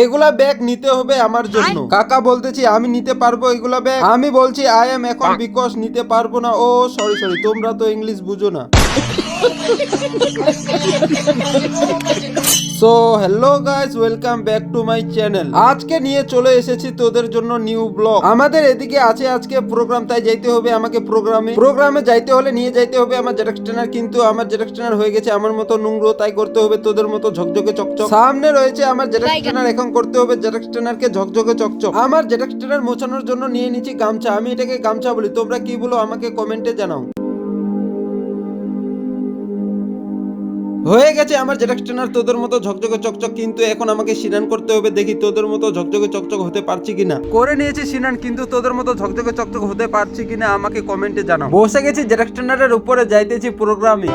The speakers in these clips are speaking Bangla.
এগুলা ব্যাগ নিতে হবে আমার জন্য। কাকা বলতেছি আমি নিতে পারব এগুলা ব্যাগ আমি বলছি আই এম এখন বিকশ নিতে পারব না। ও সরি সরি তোমরা তো ইংলিশ বুঝো না। So hello guys welcome back to my channel আজকে নিয়ে চলে এসেছি তোদের জন্য নিউ ব্লগ আমাদের এদিকে আছে আজকে প্রোগ্রাম তাই যাইতে হবে আমাকে প্রোগ্রামে প্রোগ্রামে যাইতে হলে নিয়ে যাইতে হবে আমার জেরক্স ট্রেনার কিন্তু আমার জেরক্স ট্রেনার হয়ে গেছে আমার মতো নোংরো তাই করতে হবে তোদের মতো ঝকঝকে চকচক। সামনে রয়েছে আমার জেরক্স ট্রেনার এখন করতে হবে জেরক্স ট্রেনারকে ঝকঝকে চকচক। আমার জেরক্স ট্রেনার মোছানোর জন্য নিয়ে নিচ্ছি গামছা। আমি এটাকে গামছা বলি। তোমরা কি বলো আমাকে কমেন্টে জানাও। হয়ে গেছে আমার জেরক্স ট্রেনার তোদের মতো ঝকঝকে চকচক কিন্তু এখন আমাকে সিনান করতে হবে দেখি তোদের মতো ঝকঝকে চকচক হতে পারছি কিনা। করে নিয়েছি সিনান কিন্তু তোদের মতো ঝকঝকে চকচক হতে পারছি কিনা আমাকে কমেন্টে জানাও। বসে গেছি জেরক্স ট্রেনারের উপরে যাইতেছি প্রোগ্রামে।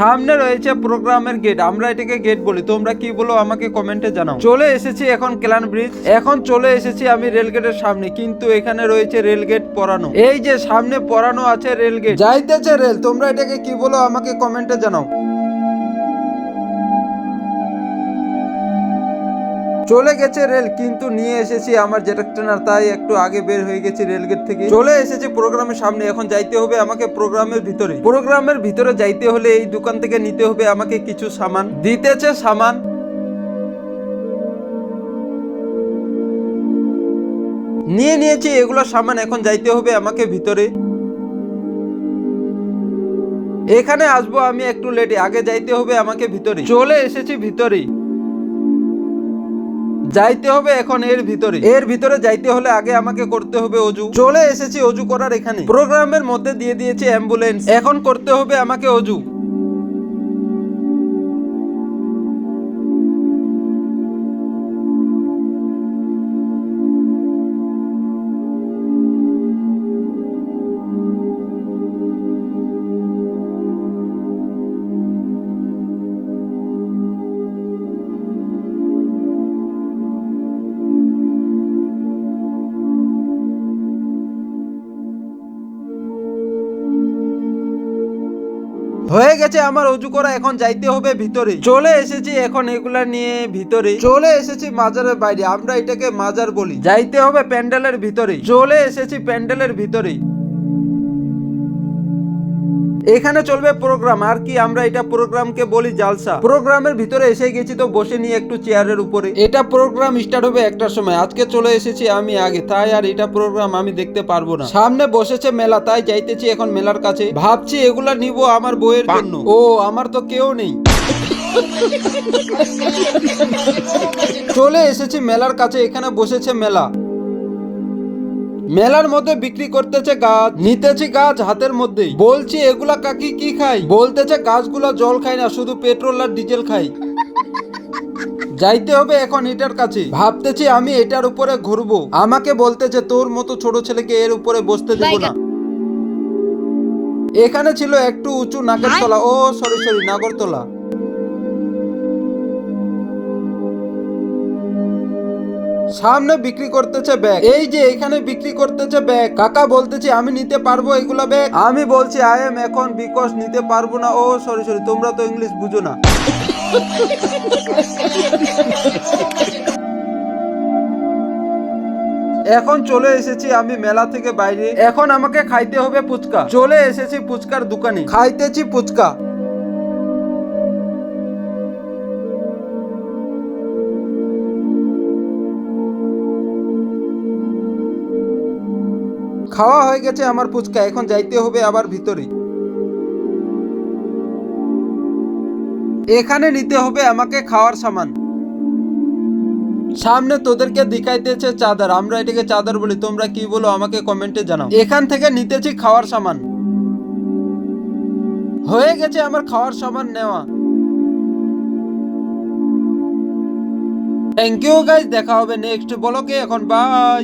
সামনে রয়েছে প্রোগ্রামের গেট আমরা এটাকে গেট বলি। তোমরা কি বলো, আমাকে কমেন্টে জানাও। চলে এসেছি এখন ক্লান ব্রিজ এখন চলে এসেছি আমি রেল গেটের সামনে। কিন্তু এখানে রয়েছে রেল গেট পরানো। এই যে সামনে পরানো আছে রেল গেট যাইতেছে রেল তোমরা এটাকে কি বলো, আমাকে কমেন্টে জানাও। চলে গেছে রেল, কিন্তু নিয়ে এসেছি আমার জেটাক ট্রেনার, তাই একটু আগে বের হয়ে গেছি রেল গেট থেকে। চলে এসেছি প্রোগ্রামের সামনে, এখন যাইতে হবে আমাকে প্রোগ্রামের ভিতরে। প্রোগ্রামের ভিতরে যাইতে হলে এই দোকান থেকে নিতে হবে আমাকে কিছু সামান। দিতেছে সামান। নিয়ে নিয়েছি এগুলো সামান, এখন যাইতে হবে আমাকে ভিতরে। এখানে আসব আমি একটু লেটে, আগে যাইতে হবে আমাকে ভিতরে। চলে এসেছি ভিতরে। যাইতে হবে এখন এর ভিতরে। এর ভিতরে যাইতে হলে আগে আমাকে করতে হবে অজু। চলে এসেছি অজু করার এখানে। প্রোগ্রামের মধ্যে দিয়ে দিয়েছে অ্যাম্বুলেন্স। এখন করতে হবে আমাকে অজু। হয়ে গেছে আমার অজু করা, এখন যাইতে হবে ভিতরে চলে এসেছি এখন এগুলা নিয়ে ভিতরে চলে এসেছি মাজারের বাইরে, আমরা এটাকে মাজার বলি। যাইতে হবে প্যান্ডেলের ভিতরে চলে এসেছি প্যান্ডেলের ভিতরে এখানে চলবে প্রোগ্রাম আর কি আমরা এটা প্রোগ্রামকে বলি জালসা প্রোগ্রামের ভিতরে এসে গেছি তো বসে নিয়ে একটু চেয়ারের উপরে। এটা প্রোগ্রাম স্টার্ট হবে একটার সময় আজকে চলে এসেছি আমি আগে তাই আর এটা প্রোগ্রাম আমি দেখতে পারব না। সামনে বসেছে মেলা তাই যাইতেছি এখন মেলার কাছে। ভাবছি এগুলা নিব আমার বইয়ের জন্য। ও আমার তো কেউ নেই। চলে এসেছি মেলার কাছে এখানে বসেছে মেলা। মেলার মধ্যে বিক্রি করতেছে গাছ, নিতেছি গাছ হাতের মধ্যে বলছি, এগুলা কাকি কি খাই বলতেছে, গাছগুলা জল খায় না, শুধু পেট্রোল আর ডিজেল খাই। যাইতে হবে এখন এটার কাছে। ভাবতেছি আমি এটার উপরে ঘুরবো। আমাকে বলতেছে, তোর মতো ছোট ছেলেকে এর উপরে বসতে দেবো না। এখানে ছিল একটু উঁচু নাগরতলা। ও, সরি সরি, নাগরতলা। সামনে বিক্রি করতেছে ব্যাগ। এই যে এখানে বিক্রি করতেছে ব্যাগ। কাকা বলতেছে, আমি নিতে পারব এগুলা ব্যাগ? আমি বলছি আই এম এখন বিকজ নিতে পারব না। ও সরি সরি তোমরা তো ইংলিশ বুঝো না। এখন চলে এসেছি আমি মেলা থেকে বাইরে। এখন আমাকে খাইতে হবে ফুচকা। চলে এসেছি ফুচকার দোকানে। খাইতেছি ফুচকা। খাওয়া হয়ে গেছে, আমার ফুচকা। এখন যাইতে হবে আবার ভিতরে। এখানে নিতে হবে আমাকে খাওয়ার সামান। সামনে তোদেরকে দেখাইতেছে চাদর। আমরা এটাকে চাদর বলি। তোমরা কি বলো, আমাকে কমেন্টে জানাও। এখান থেকে নিতেছি খাওয়ার সামান। হয়ে গেছে আমার খাওয়ার সামান নেওয়া। থ্যাংক ইউ গাইজ দেখা হবে নেক্সট বলো কে এখন বাই